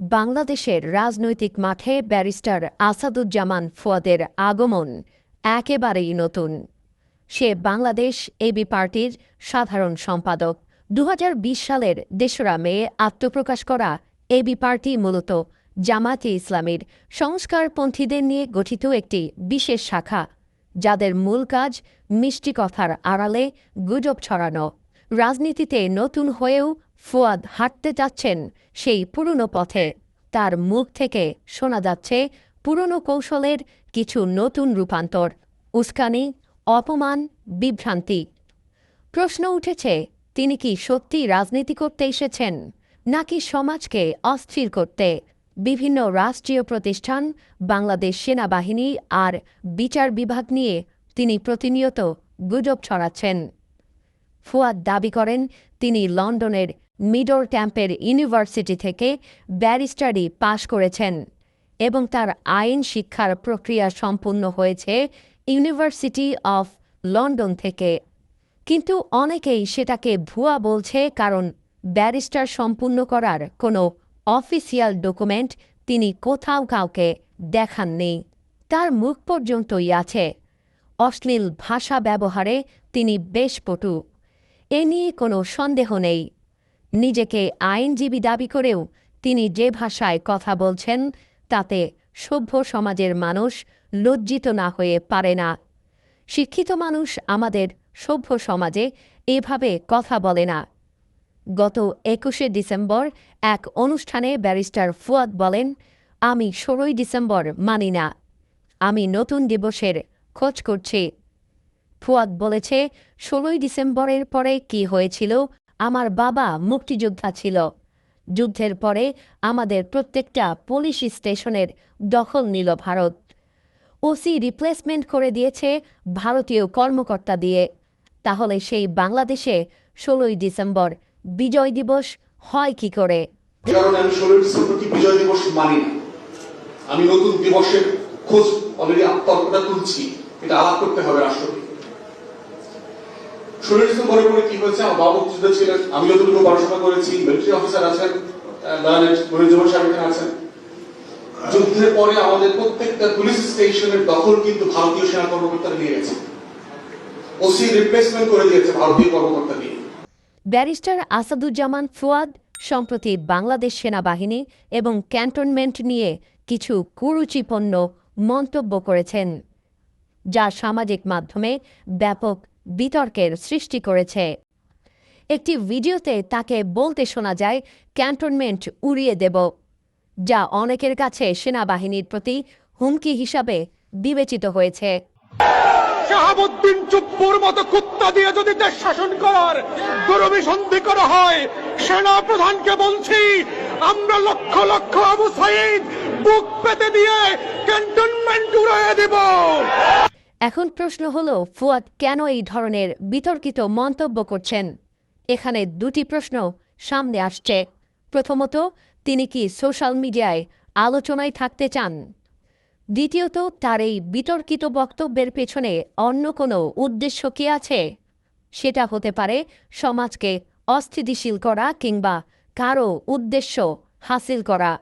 বাংলাদেশের রাজনৈতিক মাঠে ব্যারিস্টার আসাদুজ্জামান ফুয়াদের আগমন একেবারেই নতুন। সে বাংলাদেশ এবি পার্টির সাধারণ সম্পাদক। দু হাজার বিশ সালের দেশরা মে আত্মপ্রকাশ করা এবি পার্টি মূলত জামাতে ইসলামীর সংস্কারপন্থীদের নিয়ে গঠিত একটি বিশেষ শাখা, যাদের মূল কাজ মিষ্টি কথার আড়ালে গুজব ছড়ানো। রাজনীতিতে নতুন হয়েও ফুয়াদ হাঁটতে যাচ্ছেন সেই পুরনো পথে। তার মুখ থেকে শোনা যাচ্ছে পুরনো কৌশলের কিছু নতুন রূপান্তর, উস্কানি, অপমান, বিভ্রান্তি। প্রশ্ন উঠেছে, তিনি কি সত্যি রাজনীতি করতে এসেছেন, নাকি সমাজকে অস্থির করতে? বিভিন্ন রাষ্ট্রীয় প্রতিষ্ঠান, বাংলাদেশ সেনাবাহিনী আর বিচার বিভাগ নিয়ে তিনি প্রতিনিয়ত গুজব ছড়াচ্ছেন। ফুয়াদ দাবি করেন তিনি লন্ডনের মিডর ক্যাম্পের ইউনিভার্সিটি থেকে ব্যারিস্টারি পাশ করেছেন এবং তার আইন শিক্ষার প্রক্রিয়া সম্পূর্ণ হয়েছে ইউনিভার্সিটি অফ লন্ডন থেকে। কিন্তু অনেকেই সেটাকে ভুয়া বলছে কারণ ব্যারিস্টার সম্পূর্ণ করার কোনো অফিসিয়াল ডকুমেন্ট তিনি কোথাও কাউকে দেখাননি। তার মুখ পর্যন্তই আছে। অশ্লীল ভাষা ব্যবহারে তিনি বেশ পটু এ নিয়ে কোনো সন্দেহ নেই। নিজেকে আইনজীবী দাবি করেও তিনি যে ভাষায় কথা বলছেন, তাতে সভ্য সমাজের মানুষ লজ্জিত না হয়ে পারে না। শিক্ষিত মানুষ আমাদের সভ্য সমাজে এভাবে কথা বলে না। গত একুশে ডিসেম্বর এক অনুষ্ঠানে ব্যারিস্টার ফুয়াদ বলেন, আমি ষোলোই ডিসেম্বর মানি না। আমি নতুন দিবসের খোঁজ করছি। ফুয়াদ বলেছে, ষোলোই ডিসেম্বরের পরে কি হয়েছিল? আমার বাবা মুক্তিযোদ্ধা ছিল। যুদ্ধের পরে আমাদের প্রত্যেকটা পুলিশ স্টেশনের দখল নিল ভারত। ওসি রিপ্লেসমেন্ট করে দিয়েছে ভারতীয় কর্মকর্তা দিয়ে। তাহলে সেই বাংলাদেশে ষোলোই ডিসেম্বর বিজয় দিবস হয় কি করে? কারণ আমি ষোলোই বিজয় দিবস মানি আমি নতুন দিবসের খোঁজ অলরেডি তর্কটা তুলছি। এটা আলাপ করতে হবে রাষ্ট্রকে। ষোলোই ডিসেম্বরের পরে কি হয়েছে? আমার বাবা মুক্তিযুদ্ধ ছিলেন। আমি যতটুকু পড়াশোনা করেছি মিলিটারি অফিসার আছেন সাহেব আছেন। যুদ্ধের পরে আমাদের প্রত্যেকটা পুলিশ স্টেশনের দখল কিন্তু ভারতীয় সেনা কর্মকর্তারা নিয়ে গেছে। ওসি রিপ্লেসমেন্ট করে দিয়েছে ভারতীয় কর্মকর্তা দিয়ে ব্যারিস্টার আসাদুজ্জামান ফুয়াদ সম্প্রতি বাংলাদেশ সেনাবাহিনী এবং ক্যান্টনমেন্ট নিয়ে কিছু কুরুচিপন্ন মন্তব্য করেছেন, যা সামাজিক মাধ্যমে ব্যাপক বিতর্কের সৃষ্টি করেছে। একটি ভিডিওতে তাকে বলতে শোনা যায়, ক্যান্টনমেন্ট উড়িয়ে দেব। যা অনেকের কাছে সেনাবাহিনীর প্রতি হুমকি হিসাবে বিবেচিত হয়েছে। শাহাবুদ্দিন চুপ্পুর মতো কুত্তা দিয়ে যদি দেশ শাসন করার গরমে সন্ধি করা হয় সেনা প্রধানকে বলছি, আমরা লক্ষ লক্ষ আবু সাইদ বুক পেতে দিয়ে ক্যান্টনমেন্ট উড়াইয়া দেব। এখন প্রশ্ন হল, ফুয়াদ কেন এই ধরনের বিতর্কিত মন্তব্য করছেন? এখানে দুটি প্রশ্ন সামনে আসছে। প্রথমত, তিনি কি সোশ্যাল মিডিয়ায় আলোচনায় থাকতে চান? দ্বিতীয়ত, তার এই বিতর্কিত বক্তব্যের পেছনে অন্য কোনো উদ্দেশ্য কি আছে? সেটা হতে পারে সমাজকে অস্থিতিশীল করা কিংবা কারও উদ্দেশ্য হাসিল করা।